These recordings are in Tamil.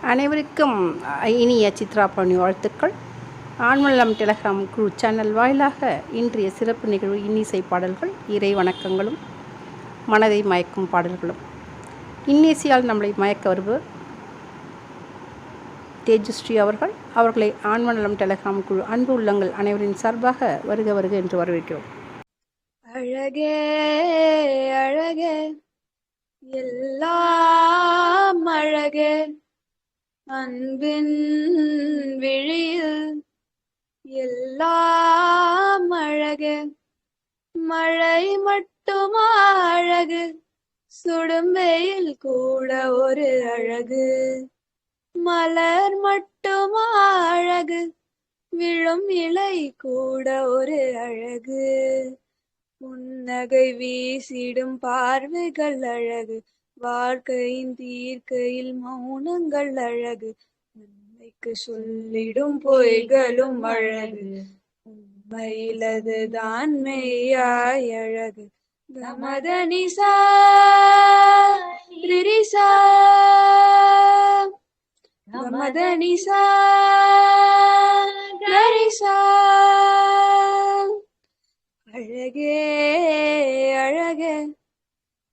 அனைவருக்கும் இனிய சித்ரா பழனி வாழ்த்துக்கள் ஆண்மல்லம் டெலகிராம் குழு சேனல் வாயிலாக இன்றைய சிறப்பு நிகழ்வு இன்னிசை பாடல்கள் இறை வணக்கங்களும் மனதை மயக்கும் பாடல்களும். இன்னிசையால் நம்மளை மயக்க வருவர் தேஜஸ்ரீ அவர்கள். அவர்களை ஆண்மண்டலம் டெலகிராம் குழு அன்பு உள்ளங்கள் அனைவரின் சார்பாக வருக வருக என்று வரவேற்கிறோம். அழகே அழகே எல்லாம் அழகே. அன்பின் விழியில் எல்லாம் அழகு. மழை மட்டும் அழகு சுடும் வெயில் கூட ஒரு அழகு. மலர் மட்டும் அழகு விழும் இலை கூட ஒரு அழகு. புன்னகை வீசிடும் பார்வைகள் அழகு வாழ்க்கையின் தீர்க்கையில் மௌனங்கள் அழகு. நன்மைக்கு சொல்லிடும் பொய்களும் அழகு. உண்மையிலது தான் மெய்யாய் அழகு. கமதனிசா ரிரிசா கமதனிசா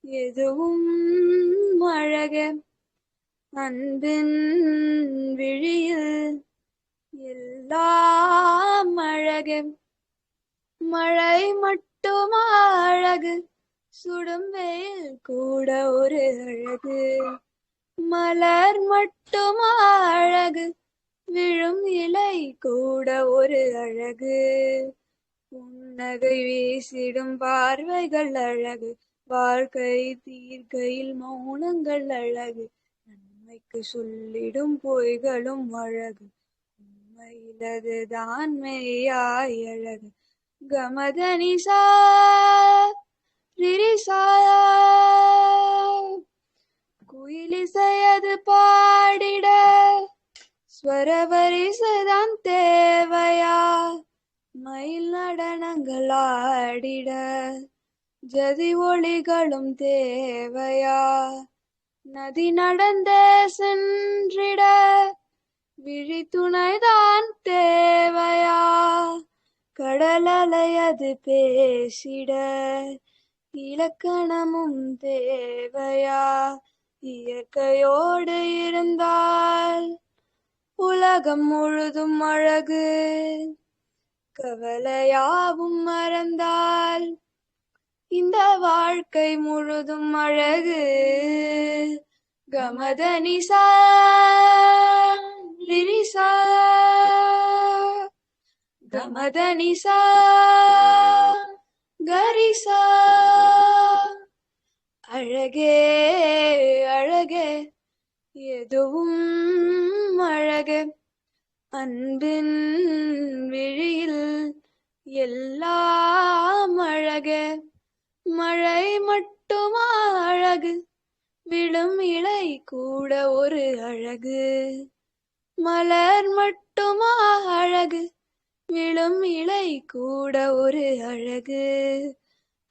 எதுவும் அழக அன்பின் விழியில் எல்லாம் அழக. மழை மட்டும் அழகு சுடும் வெயில் கூட ஒரு அழகு. மலர் மட்டும் அழகு விழும் இலை கூட ஒரு அழகு. புன்னகை வீசிடும் பார்வைகள் அழகு வாழ்க்கை தீர்க்கையில் மௌனங்கள் அழகு. நன்மைக்கு சொல்லிடும் பொய்களும் அழகு உண்மையிலது தான் மெய்யாய் அழகு கமதனிசா ரிரிசா குயிலிசையது பாடிட ஸ்வரவரிசைதான் தேவையா? மயில் நடனங்கள் ஆடிட. ஜதி ஒளிகளும் தேவையா? நதி நடந்தே சென்றிட விழி துணைதான் தேவையா கடலலையது பேசிட இலக்கணமும் தேவையா? இயற்கையோடு இருந்தால் உலகம் முழுதும் அழகு. கவலையாவும் மறந்தால் இந்த வாழ்க்கை முழுதும் அழகு. கமதனிசா லிரிசா கமதனிசா கரிசா. அழகே அழகே எதுவும் அழகு. அன்பின் விழியில் எல்லாம் அழகே. மழை மட்டுமா அழகு விழும் இலை கூட ஒரு அழகு. மலர் மட்டுமா அழகு விழும் இலை கூட ஒரு அழகு.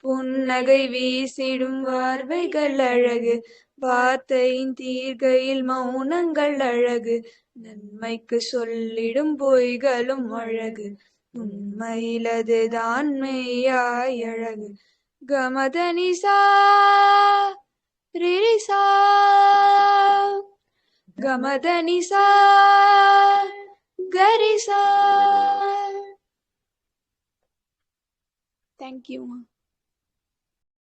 புன்னகை வீசிடும் வார்வைகள் அழகு வார்த்தையின் தீர்கையில் மௌனங்கள் அழகு. நன்மைக்கு சொல்லிடும் பொய்களும் அழகு உண்மையிலதுதான் மெய்யாய் அழகு. கமதனிசா ரிரிசா கமதனிசா கரிசா தேங்க்யூ